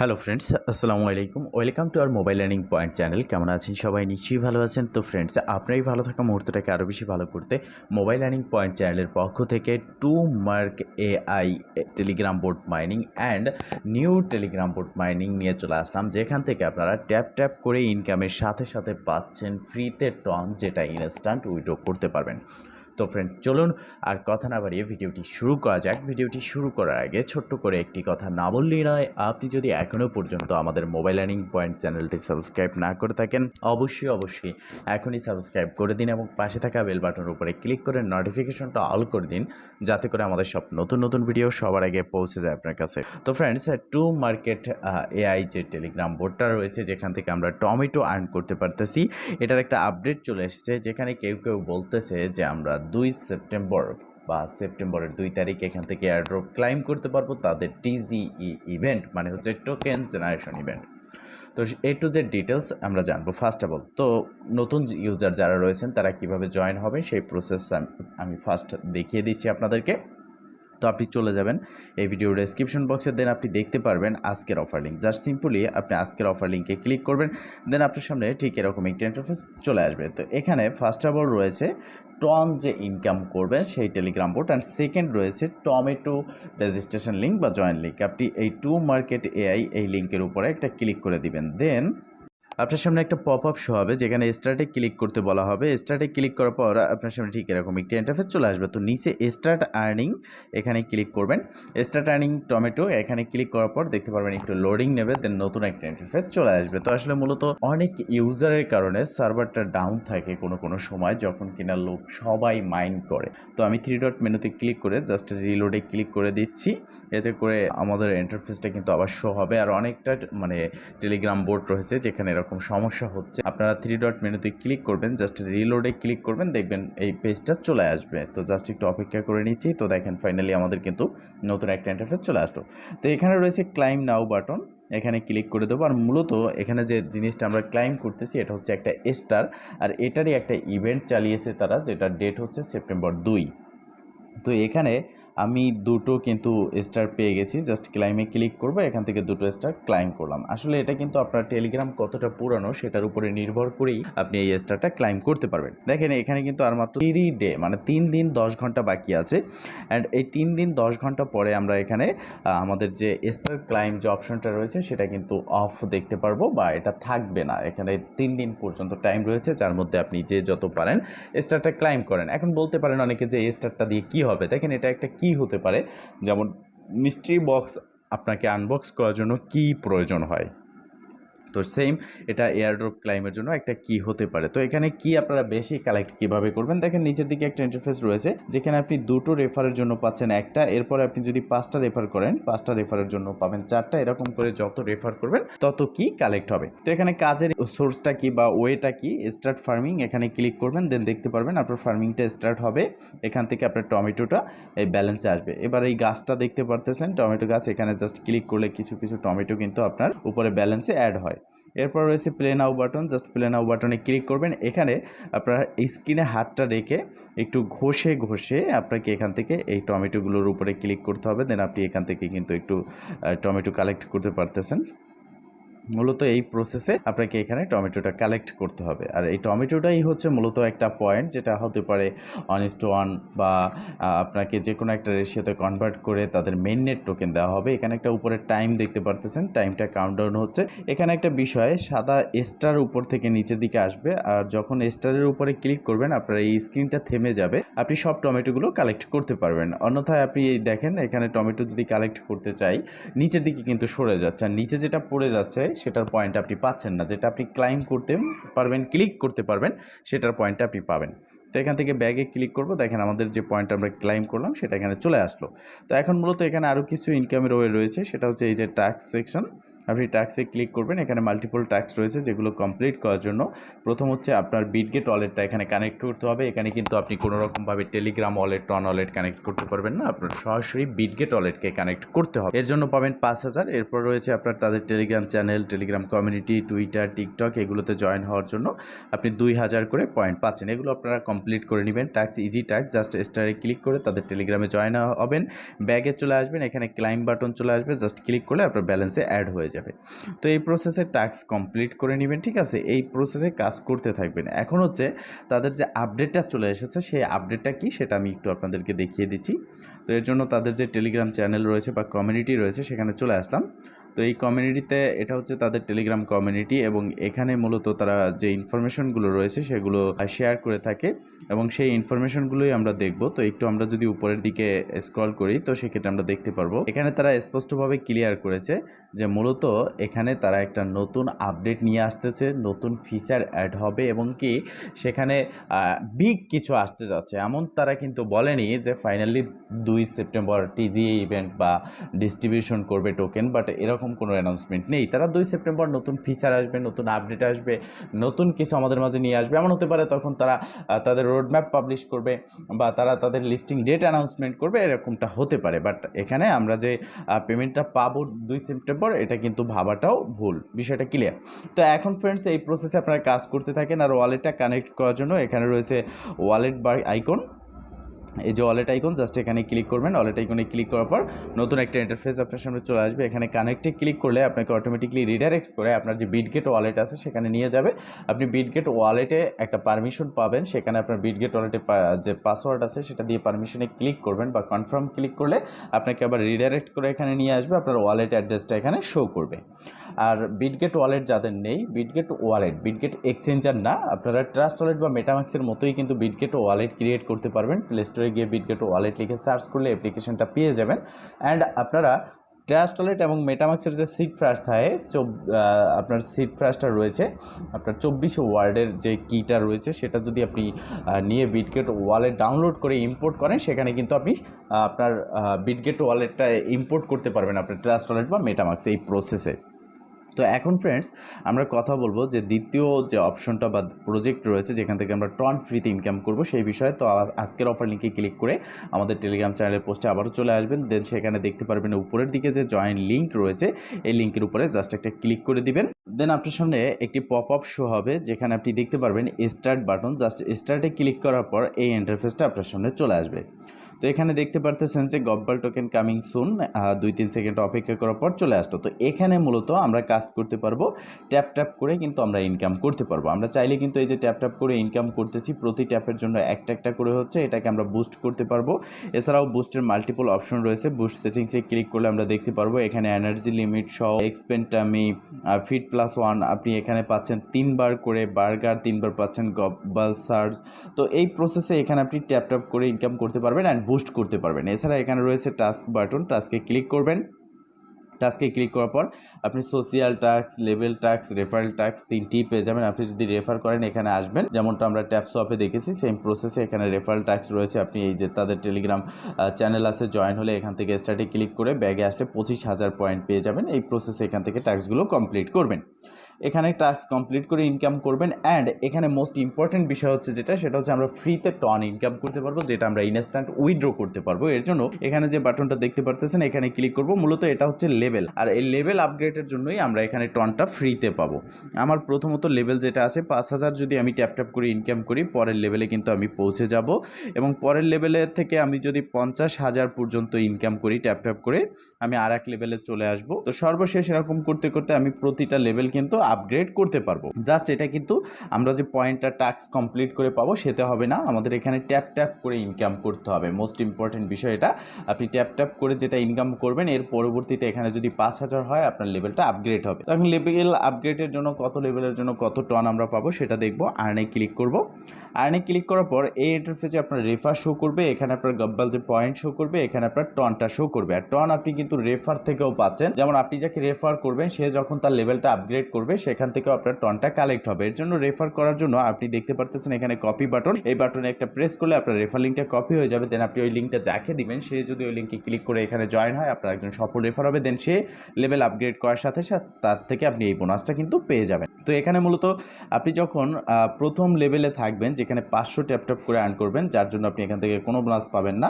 Hello friends, আসসালামু আলাইকুম। Welcome to our mobile learning point channel. কেমন আছেন সবাই? নিশ্চয়ই ভালো আছেন। তো ফ্রেন্ডস, আপনারই ভালো থাকা মুহূর্তটাকে আরও বেশি ভালো করতে মোবাইল লার্নিং পয়েন্ট চ্যানেলের পক্ষ থেকে Tomarket AI Telegram board mining and new Telegram board mining নিয়ে চলে আসলাম। যেখান থেকে আপনারা ট্যাপ ট্যাপ করে ইনকামের সাথে সাথে পাচ্ছেন ফ্রিতে টন যেটা ইনস্ট্যান্ট উইড্রো করতে পারবেন। তো ফ্রেন্ড চলুন আর কথা না বাড়িয়ে ভিডিওটি শুরু করা যাক। ভিডিওটি শুরু করার আগে ছোট্ট করে একটি কথা না বললেই নয়, আপনি যদি এখনও পর্যন্ত আমাদের মোবাইল আর্নিং পয়েন্ট চ্যানেলটি সাবস্ক্রাইব না করে থাকেন, অবশ্যই অবশ্যই এখনই সাবস্ক্রাইব করে দিন এবং পাশে থাকা বেল বাটনের উপরে ক্লিক করে নোটিফিকেশনটা অল করে দিন, যাতে করে আমাদের সব নতুন নতুন ভিডিও সবার আগে পৌঁছে যায় আপনার কাছে। তো ফ্রেন্ডস টু মার্কেট এআই যে টেলিগ্রাম বোর্ডটা রয়েছে, যেখান থেকে আমরা টমেটো আর্ন করতে পারতেছি, এটার একটা আপডেট চলে এসেছে, যেখানে কেউ কেউ বলতেছে যে আমরা দুই সেপ্টেম্বর বা সেপ্টেম্বরের দুই তারিখ এখান থেকে এয়ারড্রপ ক্লাইম করতে পারব তাদের টিজিই ইভেন্ট মানে হচ্ছে টোকেন জেনারেশন ইভেন্ট তো এ টু জেড ডিটেলস আমরা জানব। ফার্স্ট অফ অল তো নতুন ইউজার যারা রয়েছেন, তারা কীভাবে জয়েন হবে সেই প্রসেস আমি ফার্স্ট দেখিয়ে দিচ্ছি আপনাদেরকে। আপনি চলে যাবেন। এই ভিডিও ডেসক্রিপশন বক্সে দেন আপনি দেখতে পারবেন আজকের অফার লিঙ্ক জাস্ট সিম্পলি আপনি আজকের অফার লিঙ্কে ক্লিক করবেন দেন আপনার সামনে ঠিক এরকম একটি ইন্টারফেস চলে আসবে। তো এখানে ফার্স্ট অফ অল রয়েছে টম যে ইনকাম করবেন, সেই টেলিগ্রাম বোর্ড অ্যান্ড সেকেন্ড রয়েছে টমেটো রেজিস্ট্রেশন লিঙ্ক বা জয়েন লিঙ্ক আপনি এই টু মার্কেট এআই এই লিঙ্কের উপরে একটা ক্লিক করে দিবেন। দেন আপনার সামনে একটা পপ আপ শো হবে, যেখানে স্টার্টে ক্লিক করতে বলা হবে। স্টার্টে ক্লিক করার পর আপনার সামনে ঠিক এরকম একটি ইন্টারফেস চলে আসবে। তো নিচে স্টার্ট আর্নিং এখানে ক্লিক করবেন। স্টার্ট আর্নিং টমেটো এখানে ক্লিক করার পর দেখতে পারবেন একটু লোডিং নেবে দেন নতুন একটা ইন্টারফেস চলে আসবে। তো আসলে মূলত অনেক ইউজারের কারণে সার্ভারটা ডাউন থাকে কোনো কোনো সময়, যখন কিনা লোক সবাই মাইন্ড করে। তো আমি থ্রি ডট মেনুতে ক্লিক করে জাস্ট রিলোডে ক্লিক করে দিচ্ছি। এতে করে আমাদের ইন্টারফেসটা কিন্তু আবার শো হবে। আর অনেকটা মানে টেলিগ্রাম বোর্ড রয়েছে, যেখানে এরকম সমস্যা হচ্ছে, আপনারা থ্রি ডট মেনুতে ক্লিক করবেন জাস্ট রিলোডে ক্লিক করবেন, দেখবেন এই পেজটা চলে আসবে। তো জাস্ট একটু অপেক্ষা করে নিচ্ছি, তো দেখেন ফাইনালি আমাদের কিন্তু নতুন একটা ইন্টারফেস চলে আসলো। তো এখানে রয়েছে ক্লাইম নাও বাটন এখানে ক্লিক করে দেবো। আর মূলত এখানে যে জিনিসটা আমরা ক্লাইম করতেছি, এটা হচ্ছে একটা স্টার আর এটারই একটা ইভেন্ট চালিয়েছে তারা যেটা ডেট হচ্ছে সেপ্টেম্বর দুই। তো এখানে আমি দুটো কিন্তু স্টার পেয়ে গেছি জাস্ট ক্লাইমে ক্লিক করব, এখান থেকে দুটো স্টার ক্লাইম করলাম। আসলে এটা কিন্তু আপনার টেলিগ্রাম কতটা পুরানো সেটার উপরে নির্ভর করেই আপনি এই স্টারটা ক্লাইম করতে পারবেন। দেখেন, এখানে কিন্তু আর মাত্র থ্রি ডে মানে তিন দিন দশ ঘণ্টা বাকি আছে। অ্যান্ড এই তিন দিন দশ ঘণ্টা পরে আমরা এখানে আমাদের যে স্টার ক্লাইম যে অপশনটা রয়েছে, সেটা কিন্তু অফ দেখতে পারব বা এটা থাকবে না। এখানে তিন দিন পর্যন্ত টাইম রয়েছে, যার মধ্যে আপনি যে যত পারেন স্টারটা ক্লাইম করেন। এখন বলতে পারেন অনেকে যে স্টারটা দিয়ে কী হবে? দেখেন, এটা একটা কি হতে পারে? যেমন মিস্ট্রি বক্স আপনাকে আনবক্স করার জন্য কি প্রয়োজন হয়? তো সেম এটা এয়ারড্রপ ক্লাইমের জন্য একটা কি হতে পারে। তো এখানে কি আপনারা বেশি কালেক্ট কীভাবে করবেন? দেখেন নিচের দিকে একটা ইন্টারফেস রয়েছে, যেখানে আপনি দুটো রেফারের জন্য পাচ্ছেন একটা, এরপরে আপনি যদি পাঁচটা রেফার করেন, পাঁচটা রেফারের জন্য পাবেন চারটা, এরকম করে যত রেফার করবেন, তত কি কালেক্ট হবে। তো এখানে কাজের সোর্সটা কি বা ওয়েটা কি? স্টার্ট ফার্মিং এখানে ক্লিক করবেন দেন দেখতে পারবেন আপনার ফার্মিংটা স্টার্ট হবে। এখান থেকে আপনার টমেটোটা এই ব্যালেন্সে আসবে। এবার এই গাছটা দেখতে পারতেছেন, টমেটো গাছ, এখানে জাস্ট ক্লিক করলে কিছু কিছু টমেটো কিন্তু আপনার উপরে ব্যালেন্সে অ্যাড হয়। এরপর রয়েছে play now button just play now বাটনে ক্লিক করবেন। এখানে আপনার স্ক্রিনে হাতটা রেখে একটু ঘষে ঘষে আপনাকে এখান থেকে এই টমেটোগুলোর উপরে ক্লিক করতে হবে। দেন আপনি এখান থেকে কিন্তু একটু টমেটো কালেক্ট করতে পারতেছেন। মূলত এই প্রসেসে আপনাকে এখানে টমেটোটা কালেক্ট করতে হবে। আর এই টমেটোটাই হচ্ছে মূলত একটা পয়েন্ট যেটা হতে পারে অন টু ওয়ান বা আপনাকে যে কোনো একটা রেশিওতে কনভার্ট করে তাদের মেন নেট টোকেন দেওয়া হবে। এখানে একটা উপরে টাইম দেখতে পারতেছেন। টাইমটা কাউন্টডাউন হচ্ছে। এখানে একটা বিষয়, সাদা স্টার উপর থেকে নিচের দিকে আসবে। আর যখন স্টারের উপরে ক্লিক করবেন, আপনার এই স্ক্রিনটা থেমে যাবে। আপনি সব টমেটোগুলো কালেক্ট করতে পারবেন। অন্যথায় আপনি এই দেখেন, এখানে টমেটো যদি কালেক্ট করতে চাই, নিচের দিকে কিন্তু সরে যাচ্ছে। আর নিচে যেটা পড়ে যাচ্ছে সেটার পয়েন্ট আপনি পাচ্ছেন না। যেটা আপনি ক্লাইম করতে পারবেন ক্লিক করতে পারবেন, সেটার পয়েন্টটা আপনি পাবেন। তো এখান থেকে ব্যাগে ক্লিক করব। দেখেন আমাদের যে পয়েন্ট আমরা ক্লাইম করলাম, সেটা এখানে চলে আসলো। তো এখন মূলত এখানে আরও কিছু ইনকামের ওয়ে রয়েছে। সেটা হচ্ছে এই যে ট্যাক্স সেকশন আপনি ট্যাক্সে ক্লিক করবেন, এখানে মাল্টিপল ট্যাক্স রয়েছে যেগুলো কমপ্লিট করার জন্য। প্রথম হচ্ছে আপনার বিটগেট ওয়ালেটটা এখানে কানেক্ট করতে হবে। এখানে কিন্তু আপনি কোনো রকমভাবে Telegram wallet TON wallet connect করতে পারবেন না। আপনার সরাসরি বিটগেট ওয়ালেটকে কানেক্ট করতে হবে। এর জন্য পাবেন পাঁচ হাজার। এরপর রয়েছে আপনার তাদের Telegram channel Telegram community Twitter TikTok এগুলোতে জয়েন হওয়ার জন্য আপনি দুই হাজার করে পয়েন্ট পাচ্ছেন। এগুলো আপনারা কমপ্লিট করে নেবেন। ট্যাক্স ইজি ট্যাক্স জাস্ট স্টারে ক্লিক করে তাদের টেলিগ্রামে জয়েন হবেন। ব্যাগে চলে আসবেন। এখানে ক্লাইম বাটন চলে আসবে। জাস্ট ক্লিক করলে আপনার ব্যালেন্সে অ্যাড হয়ে যাবে। যাবে। তো এই প্রসেসে টাস্ক কমপ্লিট করে নেবেন, ঠিক আছে? এই প্রসেসে কাজ করতে থাকবেন। এখন হচ্ছে তাদের যে আপডেটটা চলে এসেছে, সেই আপডেটটা কি সেটা আমি একটু আপনাদেরকে দেখিয়ে দিচ্ছি। তো এর জন্য তাদের যে টেলিগ্রাম চ্যানেল রয়েছে বা কমিউনিটি রয়েছে, সেখানে চলে আসলাম। তো এই কমিউনিটিতে এটা হচ্ছে তাদের টেলিগ্রাম কমিউনিটি এবং এখানে মূলত তারা যে ইনফরমেশনগুলো রয়েছে সেগুলো শেয়ার করে থাকে এবং সেই ইনফরমেশনগুলোই আমরা দেখব। তো একটু আমরা যদি উপরের দিকে স্ক্রল করি তো সেক্ষেত্রে আমরা দেখতে পারব। এখানে তারা স্পষ্টভাবে ক্লিয়ার করেছে যে মূলত এখানে তারা একটা নতুন আপডেট নিয়ে আসতেছে, নতুন ফিচার অ্যাড হবে এবং কি সেখানে বিগ কিছু আসতে যাচ্ছে। এমন তারা কিন্তু বলেনি যে ফাইনালি দুই সেপ্টেম্বর টিজিএ ইভেন্ট বা ডিস্ট্রিবিউশন করবে টোকেন বাট এরকম কোনো অ্যানাউন্সমেন্ট নেই। তারা দুই সেপ্টেম্বর নতুন ফিচার আসবে, নতুন আপডেট আসবে, নতুন কিছু আমাদের মাঝে নিয়ে আসবে। এমন হতে পারে তখন তারা তাদের রোডম্যাপ পাবলিশ করবে বা তারা তাদের লিস্টিং ডেট অ্যানাউন্সমেন্ট করবে, এরকমটা হতে পারে। বাট এখানে আমরা যে পেমেন্টটা পাবো দুই সেপ্টেম্বর, এটা কিন্তু ভাবাটাও ভুল। বিষয়টা ক্লিয়ার তো এখন ফ্রেন্ডস এই প্রসেসে আপনারা কাজ করতে থাকেন আর ওয়ালেটটা কানেক্ট করার জন্য এখানে রয়েছে ওয়ালেট বা আইকন এই যে ওয়ালেট আইকন জাস্ট এখানে ক্লিক করবেন। ওয়ালেট আইকনে ক্লিক করার পর নতুন একটা ইন্টারফেস আপনার সামনে চলে আসবে। এখানে কানেক্টে ক্লিক করলে আপনাকে অটোমেটিকলি রিডাইরেক্ট করে আপনার যে বিটগেট ওয়ালেট আছে সেখানে নিয়ে যাবে। আপনি বিটগেট ওয়ালেটে একটা পারমিশন পাবেন। সেখানে আপনার বিটগেট ওয়ালেটে যে পাসওয়ার্ড আছে সেটা দিয়ে পারমিশনে ক্লিক করবেন বা কনফার্ম ক্লিক করলে আপনাকে আবার রিডাইরেক্ট করে এখানে নিয়ে আসবে। আপনার ওয়ালেট অ্যাড্রেসটা এখানে শো করবে। আর বিটগেট ওয়ালেট যাদের নেই বিটগেট ওয়ালেট বিটগেট এক্সচেঞ্জার না, আপনারা ট্রাস্ট ওয়ালেট বা মেটামাক্সের মতোই কিন্তু বিটগেট ওয়ালেট ক্রিয়েট করতে পারবেন। প্লে স্টোরে গিয়ে বিটগেট ওয়ালেট লিখে সার্চ করলে অ্যাপ্লিকেশনটা পেয়ে যাবেন। অ্যান্ড আপনারা ট্রাস্ট ওয়ালেট এবং মেটামাক্সের যে সিট ফ্রাস্ট থাকে আপনার সিট ফ্রাস্টটা রয়েছে, আপনার চব্বিশ ওয়ার্ডের যে কিটা রয়েছে, সেটা যদি আপনি নিয়ে বিটগেট ওয়ালেট ডাউনলোড করে ইম্পোর্ট করেন, সেখানে কিন্তু আপনি আপনার বিটগেট ওয়ালেটটা ইম্পোর্ট করতে পারবেন আপনার ট্রাস্ট ওয়ালেট বা মেটামাক্স এই প্রসেসে তো এখন ফ্রেন্ডস আমরা কথা বলব যে দ্বিতীয় যে অপশনটা বা প্রজেক্ট রয়েছে, যেখান থেকে আমরা টন ফ্রিতে ইনকাম করব, সেই বিষয়ে। তো আজকের অফার লিঙ্কে ক্লিক করে আমাদের টেলিগ্রাম চ্যানেলের পোস্টে আবারও চলে আসবেন। দেন সেখানে দেখতে পারবেন উপরের দিকে যে জয়েন লিঙ্ক রয়েছে, এই লিঙ্কের উপরে জাস্ট একটা ক্লিক করে দিবেন। দেন আপনার সামনে একটি পপ আপ শো হবে, যেখানে আপনি দেখতে পারবেন স্টার্ট বাটন জাস্ট স্টার্টে ক্লিক করার পর এই ইন্টারফেসটা আপনার সামনে চলে আসবে। তো এখানে দেখতে পারতেছেন যে গব্বাল টোকেন কামিং সুন দুই তিন সেকেন্ড অপেক্ষা করার পর চলে আসতো তো এখানে মূলত আমরা কাজ করতে পারব ট্যাপ ট্যাপ করে কিন্তু আমরা ইনকাম করতে পারব। আমরা চাইলে কিন্তু এই যে ট্যাপ ট্যাপ করে ইনকাম করতেছি, প্রতি ট্যাপের জন্য একটা একটা করে হচ্ছে এটাকে আমরা বুস্ট করতে পারব। এছাড়াও বুস্টের মাল্টিপল অপশন রয়েছে। বুস্ট সেটিংসে ক্লিক করলে আমরা দেখতে পারব, এখানে এনার্জি লিমিট সহ এক্সপেন্টামি ফিট প্লাস ওয়ান আপনি এখানে পাচ্ছেন তিনবার করে বার্গার তিনবার পাচ্ছেন গব্বাল সার্জ তো এই প্রসেসে এখানে আপনি ট্যাপ ট্যাপ করে ইনকাম করতে পারবেন। অ্যান্ড বুস্ট করতে পারবেন। এছাড়া এখানে রয়েছে টাস্ক বাটন টাস্কে ক্লিক করবেন। টাস্কে ক্লিক করার পর আপনি social tasks level tasks referral tasks তিনটি পেয়ে যাবেন। আপনি যদি রেফার করেন, এখানে আসবেন। যেমনটা আমরা ট্যাপ শপে দেখেছি সেম প্রসেসে এখানে রেফারেল ট্যাক্স রয়েছে। আপনি এই যে তাদের টেলিগ্রাম চ্যানেল আছে জয়েন হলে এখান থেকে স্টার্টে ক্লিক করে ব্যাগে আসলে পঁচিশ হাজার পয়েন্ট পেয়ে যাবেন। এই প্রসেসে এখান থেকে ট্যাক্সগুলো কমপ্লিট করবেন। এখানে টাস্ক কমপ্লিট করে ইনকাম করবেন অ্যান্ড এখানে মোস্ট ইম্পর্টেন্ট বিষয় হচ্ছে যেটা, সেটা হচ্ছে আমরা ফ্রিতে টন ইনকাম করতে পারব, যেটা আমরা ইনস্ট্যান্ট উইথড্র করতে পারব। এর জন্য এখানে যে বাটনটা দেখতে পারতেছেন, এখানে ক্লিক করব। মূলত এটা হচ্ছে লেভেল আর এই লেভেল আপগ্রেডের জন্যই আমরা এখানে টনটা ফ্রিতে পাবো। আমার প্রথমত লেভেল যেটা আছে, পাঁচ হাজার যদি আমি ট্যাপ ট্যাপ করে ইনকাম করি, পরের লেভেলে কিন্তু আমি পৌঁছে যাব। এবং পরের লেভেলে থেকে আমি যদি পঞ্চাশ হাজার পর্যন্ত ইনকাম করি ট্যাপ ট্যাপ করে, আমি আর এক লেভেলে চলে আসব। তো সর্বশেষ এরকম করতে করতে আমি প্রতিটা লেভেল কিন্তু আপগ্রেড করতে পারব। জাস্ট এটা কিন্তু আমরা যে পয়েন্টটা টাস্ক কমপ্লিট করে পাবো, সেটা হবে না। আমাদের এখানে ট্যাপ ট্যাপ করে ইনকাম করতে হবে। মোস্ট ইম্পর্টেন্ট বিষয় এটা, আপনি ট্যাপ ট্যাপ করে যেটা ইনকাম করবেন, এর পরবর্তীতে এখানে যদি পাঁচ হাজার হয়, আপনার লেভেলটা আপগ্রেড হবে। তো এখন লেভেল আপগ্রেডের জন্য কত লেভেলের জন্য কত টন আমরা পাবো, সেটা দেখব। আর্নে ক্লিক করব। আর্নে ক্লিক করার পর, এই ইন্টারফেসে আপনার রেফার শো করবে, এখানে আপনার গব্বাল যে পয়েন্ট শো করবে, এখানে আপনার টনটা শো করবে। আর টন আপনি কিন্তু রেফার থেকেও পাচ্ছেন। যেমন আপনি যাকে রেফার করবেন, সে যখন তার লেভেলটা আপগ্রেড করবে সেখান থেকেও আপনার টনটা কালেক্ট হবে। এর জন্য রেফার করার জন্য আপনি দেখতে পারতেছেন এখানে কপি বাটন এই বাটনে একটা প্রেস করলে আপনার রেফার লিঙ্কটা কপি হয়ে যাবে। দেন আপনি ওই লিঙ্কটা যাকে দিবেন, সে যদি ওই লিঙ্কে ক্লিক করে এখানে জয়েন হয়, আপনার একজন সফল রেফার হবে। দেন সে লেভেল আপগ্রেড করার সাথে সাথে তার থেকে আপনি এই বোনাসটা কিন্তু পেয়ে যাবেন। তো এখানে মূলত আপনি যখন প্রথম লেভেলে থাকবেন, যেখানে পাঁচশো ট্যাপ ট্যাপ করে আর্ন করবেন, যার জন্য আপনি এখান থেকে কোনো বোনাস পাবেন না।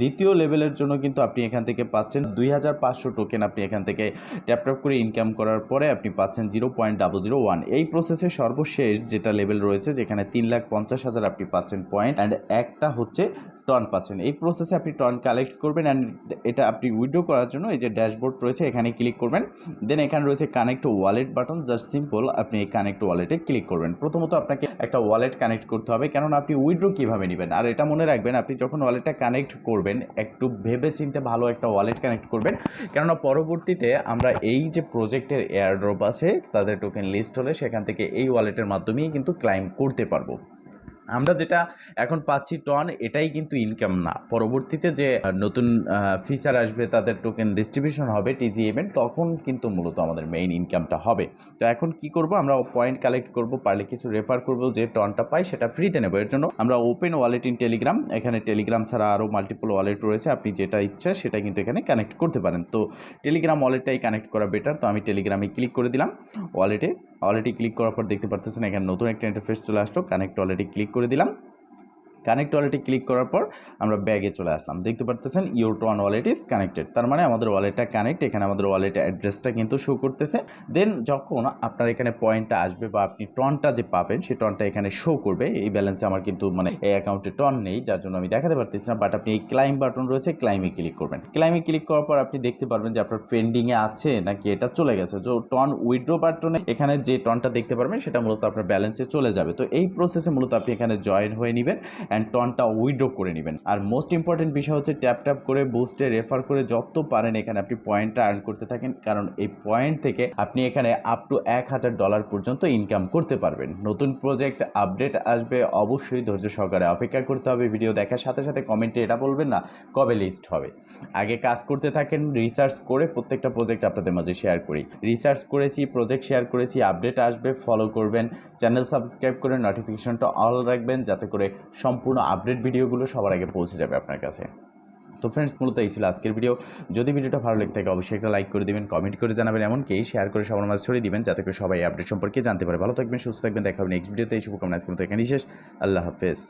দ্বিতীয় লেভেলের জন্য কিন্তু আপনি এখান থেকে পাচ্ছেন দুই হাজার পাঁচশো টোকেন আপনি এখান থেকে ট্যাপ ট্যাপ করে ইনকাম করার পরে আপনি পাচ্ছেন zero point double zero one এই প্রসেসে সর্বশেষ যেটা লেভেল রয়েছে, যেখানে তিন লাখ পঞ্চাশ হাজার আপনি পাচ্ছেন পয়েন্ট অ্যান্ড একটা হচ্ছে টন পাচ্ছেন। এই প্রসেসে আপনি টন কালেক্ট করবেন অ্যান্ড এটা আপনি উইড্রো করার জন্য এই যে ড্যাশবোর্ড রয়েছে, এখানে ক্লিক করবেন। দেন এখানে রয়েছে connect wallet button just simple আপনি এই কানেক্ট ওয়ালেটে ক্লিক করবেন। প্রথমত আপনাকে একটা ওয়ালেট কানেক্ট করতে হবে, কেননা আপনি উইড্রো কীভাবে নেবেন? আর এটা মনে রাখবেন, আপনি যখন ওয়ালেটটা কানেক্ট করবেন, একটু ভেবে চিন্তে ভালো একটা ওয়ালেট কানেক্ট করবেন। কেননা পরবর্তীতে আমরা এই যে প্রজেক্টের এয়ারড্রপ আছে, তাদের টোকেন লিস্ট হলে সেখান থেকে এই ওয়ালেটের মাধ্যমেই কিন্তু ক্লাইম করতে পারব। আমরা যেটা এখন পাচ্ছি টন এটাই কিন্তু ইনকাম না। পরবর্তীতে যে নতুন ফিচার আসবে, তাদের টোকেন ডিস্ট্রিবিউশন হবে টিজি ইভেন্ট তখন কিন্তু মূলত আমাদের মেইন ইনকামটা হবে। তো এখন কি করব, আমরা পয়েন্ট কালেক্ট করব, পারলে কিছু রেফার করব, যে টনটা পাই, সেটা ফ্রিতে নেব। এর জন্য আমরা ওপেন ওয়ালেট ইন টেলিগ্রাম এখানে টেলিগ্রাম ছাড়া আরও মাল্টিপল ওয়ালেট রয়েছে, আপনি যেটা ইচ্ছা সেটা কিন্তু এখানে কানেক্ট করতে পারেন। তো টেলিগ্রাম ওয়ালেটটাই কানেক্ট করা বেটার তো আমি টেলিগ্রামে ক্লিক করে দিলাম ওয়ালেটে ওয়ালেটে ক্লিক করার পর দেখতে পারতেছেন, এখানে নতুন একটা ইন্টারফেস চলে আসলো কানেক্ট ওয়ালেটে ক্লিক করে দিলাম। কানেক্ট ওয়ালেটে ক্লিক করার পর আমরা ব্যাগে চলে আসলাম। দেখতে পারতেছেন your TON wallet is connected তার মানে আমাদের ওয়ালেটটা কানেক্ট এখানে আমাদের ওয়ালেটের অ্যাড্রেসটা কিন্তু শো করতেছে। দেন যখন আপনার এখানে পয়েন্টটা আসবে বা আপনি টনটা যে পাবেন সেই টনটা এখানে শো করবে। এই ব্যালেন্সে আমার কিন্তু মানে এই অ্যাকাউন্টে টন নেই, যার জন্য আমি দেখাতে পারতেছি না। বাট আপনি এই ক্লাইম বাটন রয়েছে ক্লাইমে ক্লিক করবেন। ক্লাইমে ক্লিক করার পর আপনি দেখতে পারবেন যে আপনার পেন্ডিংয়ে আছে নাকি এটা চলে গেছে। তো টন উইড্রো বাটনে এখানে যে টনটা দেখতে পারবেন, সেটা মূলত আপনার ব্যালেন্সে চলে যাবে। তো এই প্রসেসে মূলত আপনি এখানে জয়েন হয়ে নেবেন। অ্যান্ড টনটা উইথড্র করে নেবেন। আর মোস্ট ইম্পর্টেন্ট বিষয় হচ্ছে ট্যাপ ট্যাপ করে বুস্টে রেফার করে যত পারেন এখানে আপনি পয়েন্টটা আর্ন করতে থাকেন, কারণ এই পয়েন্ট থেকে আপনি এখানে আপ টু এক হাজার ডলার পর্যন্ত ইনকাম করতে পারবেন। নতুন প্রজেক্ট আপডেট আসবে, অবশ্যই ধৈর্য সহকারে অপেক্ষা করতে হবে। ভিডিও দেখার সাথে সাথে কমেন্টে এটা বলবেন না, কবে লিস্ট হবে? আগে কাজ করতে থাকেন রিসার্চ করে প্রত্যেকটা প্রজেক্ট আপনাদের মাঝে শেয়ার করি। রিসার্চ করেছি প্রজেক্ট শেয়ার করেছি আপডেট আসবে ফলো করবেন। চ্যানেল সাবস্ক্রাইব করে নোটিফিকেশনটা অল রাখবেন, যাতে করে সম্পূর্ণ আপডেট ভিডিওগুলো সবার আগে পৌঁছে যাবে আপনার কাছে। তো ফ্রেন্ডস মূলত এই ছিল আজকের ভিডিও যদি ভিডিওটা ভালো লেগে থাকে, অবশ্যই একটা লাইক করে দেবেন কমেন্ট করে জানাবেন, এমনকি শেয়ার করে সবার মাঝে ছড়িয়ে দেবেন, যাতে করে সবাই আপডেট সম্পর্কে জানতে পারে। ভালো থাকবেন, সুস্থ থাকবেন, দেখা হবে নেক্সট ভিডিওতে এই শুভকামনা আজকের মতো এখানে শেষ। আল্লাহ হাফেজ।